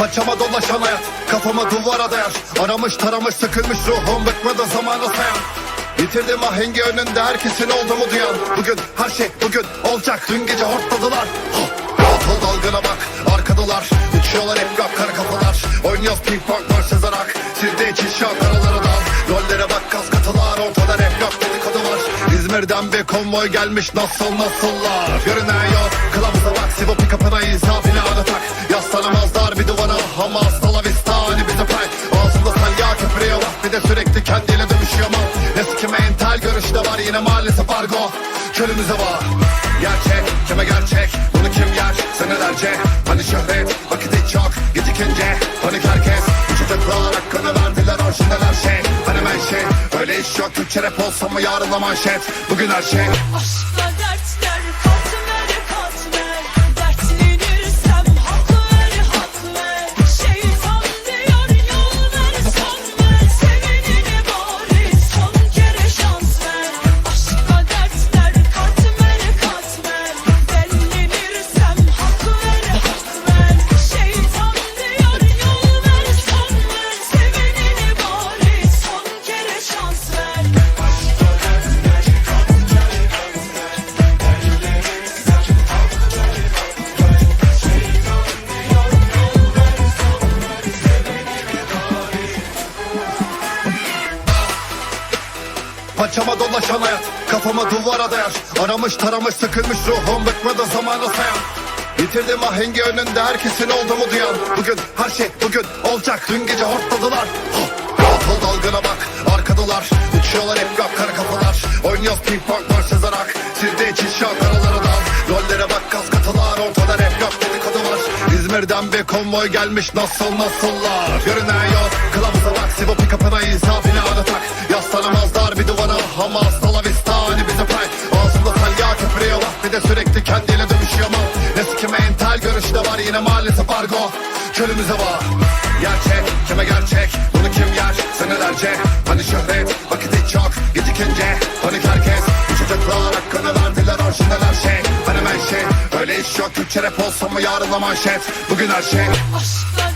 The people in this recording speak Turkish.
Paçama dolaşan hayat Kafama duvara dayar. Aramış taramış sıkılmış ruhum Bıkmadı zamana sayan. Yitirdim ahengi önünde herkesin olduğumu duyan. Bugün her şey bugün olacak. Dün gece hortladılar. Rahat dalgına bak. Arkadalar Uçuyorlar hep rap kara kafalar. Oynuyoruz ping pong var sezarak Sizde için şak aralara dal. Rollere bak kas katılar. Ortada rap yok dedikodu var. İzmir'den bir konvoy gelmiş nasıl nasıllar? Görünen yok kılavuza bak Sivo pick Sürekli kendiyle dövüşüyor mal Eski mental görüşte var yine maalesef argo. Kölümüze var. Gerçek kime gerçek? Bunu kim yer? Senelerce Hani şöhret vakit hiç yok. Gecik ince panik herkes. Çocuklar hakkını verdiler orijinal her şey. Hani ben şey öyle iş yok. Türkçe rap olsa mı yarın manşet? Bugün her şey. Aşkla Paçama dolaşan hayat Kafama duvara dayar. Aramış taramış sıkılmış ruhum Bıkmadı zamana sayan. Yitirdim ahengi önünde herkesin olduğumu duyan. Bugün her şey bugün olacak. Dün gece hortladılar. Rahat ol dalgına bak. Arkadalar Uçuyorlar hep rap kara kafalar. Oynuyoruz ping pong var sezarak Sizde için şak aralara dal. Rollere bak kas katılar Ortada rap İzmir'den bir konvoy gelmiş nasıl nasıllar? Görünen yok kılavuza bak Sivo pick up'ına insafine adatak Yaslanamazlar bir duvara Hamas Talavista hani bize pay. Ağzında salya köpürüyor bak Bir de sürekli kendiyle dövüşüyor mal Eski mental görüşte var yine maalesef argo. Kölümüze var Gerçek kime gerçek Bunu kim yer? Senelerce Hani şöhret vakit hiç rap olsa mı yarın da manşet Bugün her şey Aşkla